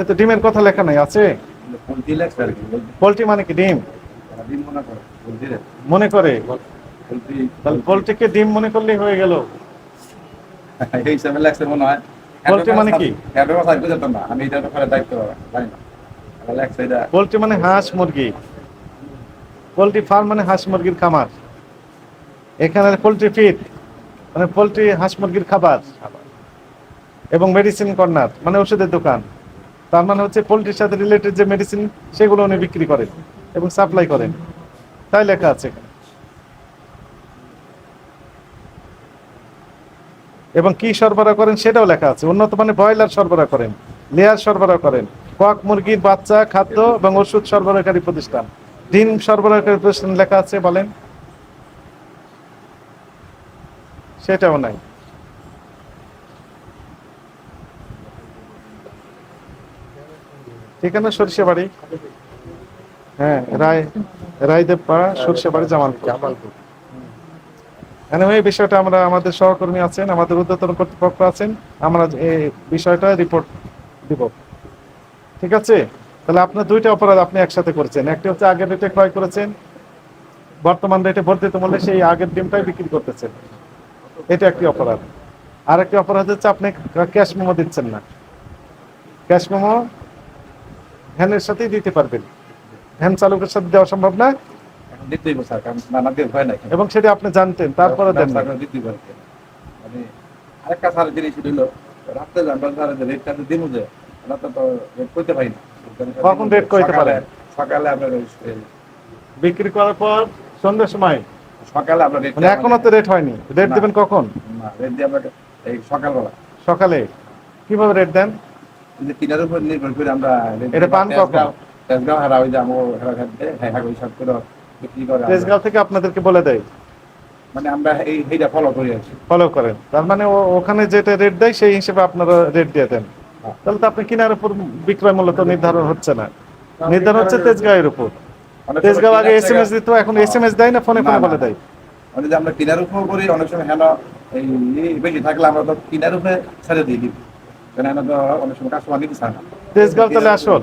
কিন্তু ডিমের কথা লেখা নাই আছে? পোলট্রি মানে কি ডিম? মনে করে তাহলে পোলট্রিকে ডিম মনে করলেই হয়ে গেল। এই হিসাবে লাগছে মনে হয়। পোলট্রি মানে কি? না আমি এটা দায়িত্ব জানি না। পোলট্রি মানে হাঁস মুরগি। পোলট্রি ফার্ম মানে হাঁস মুরগির খামার। এখানে পোলট্রি ফিড মানে পোলট্রি হাঁস মুরগির খাবার। এবং মেডিসিন কর্নার মানে ওষুধের দোকান। তার মানে হচ্ছে পোলট্রির সাথে রিলেটেড যে মেডিসিন সেগুলো উনি বিক্রি করেন এবং সাপ্লাই করেন। তাই লেখা আছে এখানে। এবং কি সরবরাহ করেন সেটাও লেখা আছে। উন্নত মানে ব্রয়লার সরবরাহ করেন, লেয়ার সরবরাহ করেন, কক মুরগির বাচ্চা, খাদ্য এবং ওষুধ সরবরাহকারী প্রতিষ্ঠান। ডিম সরবরাহকারী প্রতিষ্ঠান লেখা আছে, বলেন। সেটাও নাই। ঠিকানা সরিষা বাড়ি। হ্যাঁ রায় রায়দেব পাড়া সরিষা বাড়ি জামালপুর। জামালপুর। এই বিষয়টা আমরা আমাদের সহকর্মী আছেন আমাদের ঊর্ধ্বতন কর্তৃপক্ষ আছেন আমরা এই বিষয়টা রিপোর্ট দিব। ঠিক আছে? তাহলে আপনার দুইটা অপরাধ আপনি একসাথে করেছেন। একটি হচ্ছে আগের রেটে ক্রয় করেছেন বর্তমান রেটে বর্ধিত মূল্যে সেই আগের ডিমটাই বিক্রি করতেছেন। এটা একটি অপরাধ। আর একটি অপরাধ হচ্ছে আপনি ক্যাশ মেমো দিচ্ছেন না। ক্যাশ মেমো ভ্যানের সাথেই দিতে পারবেন। ভ্যান চালকের সাথে দেওয়া সম্ভব না। এবং সেটা আপনি জানতেন তারপরে দেন। মানে আরেকটা স্যার জিনিস রাত্রে স্যার যে রেটটা তো যে তো রেট করতে পারি না। কখন কইতে পারে? সকালে- আমরা বিক্রি করার পর সন্ধ্যের সময়? সকালে আমরা রেট মানে এখনও তো রেট হয়নি। রেট। দিবেন কখন? না রেট দিয়ে আমরা এই সকালবেলা। সকালে। কীভাবে রেট দেন? কিনার উপর নির্ভর করে আমরা এটা পান কখন? তেজগাঁও- হারা ওই যে আমো হারা হ্যাঁ হ্যাঁ সব করে বিক্রি করে তেজগাঁও থেকে আপনাদেরকে বলে দেয়? মানে আমরা এই এইটা ফলো করি কি। ফলো করেন। তার মানে ওখানে যেটা রেট দেয় সেই হিসেবে আপনারা রেট দিয়ে দেন। হ্যাঁ। তাহলে তো আপনি কিনার উপর বিক্রয় মূল্য তো নির্ধারণ হচ্ছে না। নির্ধারণ হচ্ছে তেজগাঁয়ের উপর। অনেক তেজগাঁও আগে এস এম এস দিত এখন এস এম এস দেয় না ফোনে ফোনে বলে দেয়? মানে আমরা কিনার উপর করি অনেক সময় হেন এই বেশি থাকলে আমরা তো কিনার উপরে ছেড়ে দিই দিই। কাস্টমার তেজগাঁও তাহলে আসল।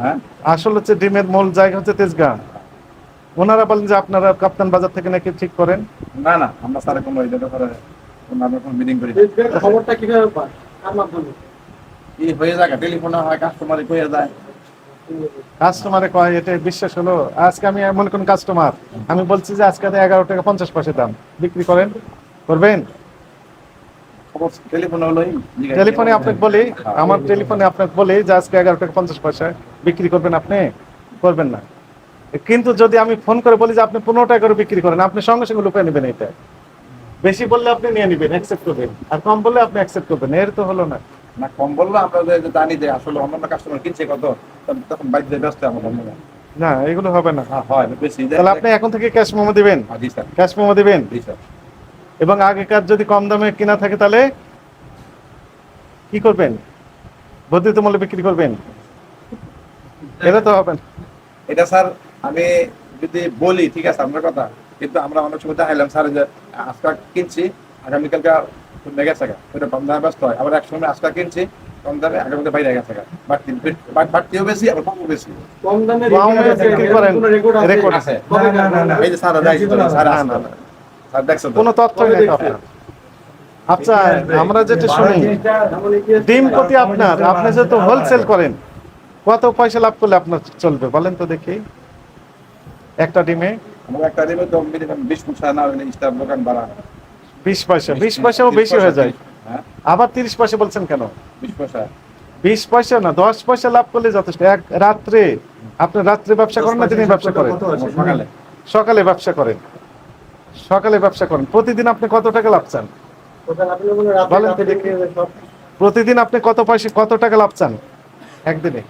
হ্যাঁ? আসল হচ্ছে ডিমের মূল জায়গা হচ্ছে তেজগাঁ ওনারা বলেন যে আপনারা কাপ্তান বাজার থেকে নাকি ঠিক করেন? না না আমরা স্যার কোনো এই ব্যাপারে আমরা কোনো মিটিং করি খবরটা কীভাবে পান? কার মাধ্যমে? এই হয়ে যায় টেলিফোনে হয় কাস্টমারে কয়ে যায় কাস্টমারে কয় এটা বিশ্বাস হলো। আজকে আমি এমন কোন কাস্টমার আমি বলছি যে আজকে এগারো টাকা পঞ্চাশ পয়সা দাম। বিক্রি করেন? করবেন? টেলিফোনে আপনাকে বলি আমার টেলিফোনে আপনাকে বলি যে আজকে এগারো টাকা পঞ্চাশ পয়সা বিক্রি করবেন আপনি করবেন না। কিন্তু যদি আমি ফোন করে বলি যে আপনি পনেরো টাকা করে বিক্রি করেন আপনি সঙ্গে সঙ্গে লুকিয়ে নেবেন এটা। বেশি বললে আপনি নিয়ে নেবেন অ্যাকসেপ্ট করবেন আর কম বললে আপনি অ্যাকসেপ্ট করবেন এর তো হলো না। না কম বলল আমরা জানি যে আসলে অন্যান্য কাস্টমার কিনছে কত তখন- দিয়ে ব্যস্ত অন্য না। এগুলো হবে না। হ্যাঁ হয় বেশি। তাহলে আপনি এখন থেকে ক্যাশ মেমো দিবেন? জি স্যার। ক্যাশ মেমো দিবেন? জি স্যার। এবং আগেকার যদি কম দামে কিনা থাকে তাহলে কি করবেন? বর্ধিত মূল্যে বিক্রি করবেন? এটা তো হবে এটা স্যার আমি যদি বলি ঠিক আছে আপনার কথা কিন্তু আমরা অনেক সময় দেখাইলাম স্যার যে আজকা কিনছি আগামীকালকে কমে গেছে গা। ওটা কম দামে ব্যস্ত হয়। আবার এক সময় আজকা কিনছি কম দামে আগামীকাল বাইরে গেছে গা। বাড়তি বাড়- বাড়তিও বেশি আবার কমও বেশি। কম দামে বিক্রি করেন। রেকর্ড আছে। রেকর্ড আছে। না, না, না, এই যে স্যার যাই স্যার কোনো তথ্য নেই আচ্ছা আমরা যেটা শুনি ডিম প্রতি আপনার আপনি যেহেতু হোলসেল করেন কত পয়সা লাভ করলে আপনার চলবে? বলেন তো দেখি। একটা ডিমে? একটা দিবে তো মিনিমাম বিশ পয়সা না হলে স্টার দোকান ভাড়া বিশ পয়সা বিশ পয়সাও বেশি হয়ে যায়। হ্যাঁ। আবার তিরিশ পয়সা বলছেন কেন? বিশ পয়সা। বিশ পয়সা না দশ পয়সা লাভ করলে যথেষ্ট। এক রাত্রে আপনি রাত্রে ব্যবসা করেন না দিনে ব্যবসা করেন? সকালে। সকালে ব্যবসা করেন। সকালে ব্যবসা করেন। প্রতিদিন আপনি কত টাকা লাভ চান? প্রতিদিন আপনি কত পয়সা কত টাকা লাভ চান? একদিনে।